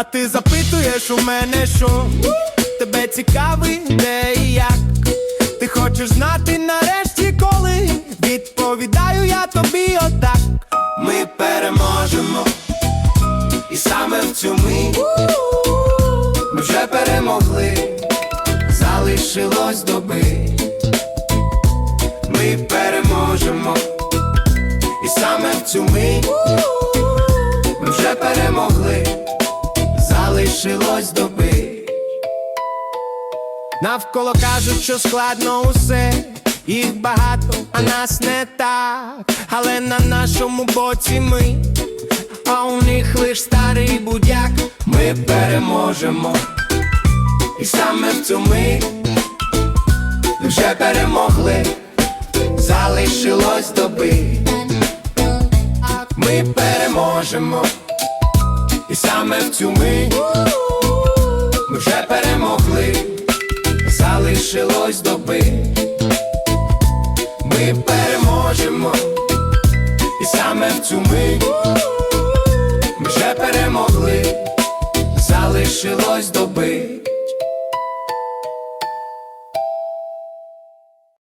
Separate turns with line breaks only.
А ти запитуєш у мене, що тебе цікавий, де і як. Ти хочеш знати нарешті коли відповідаю я тобі отак. Ми переможемо, і саме в цю мить ми вже перемогли, залишилось добить. Ми переможемо, і саме в цю мить залишилось добить. Навколо кажуть, що складно усе, їх багато, а нас не так. Але на нашому боці ми, а у них лиш старий будяк. Ми переможемо, і саме в цю ми вже перемогли, залишилось доби. Ми переможемо, і саме в цю мить ми вже перемогли, залишилось доби. Ми переможемо, і саме в цю мить ми вже перемогли, залишилось доби.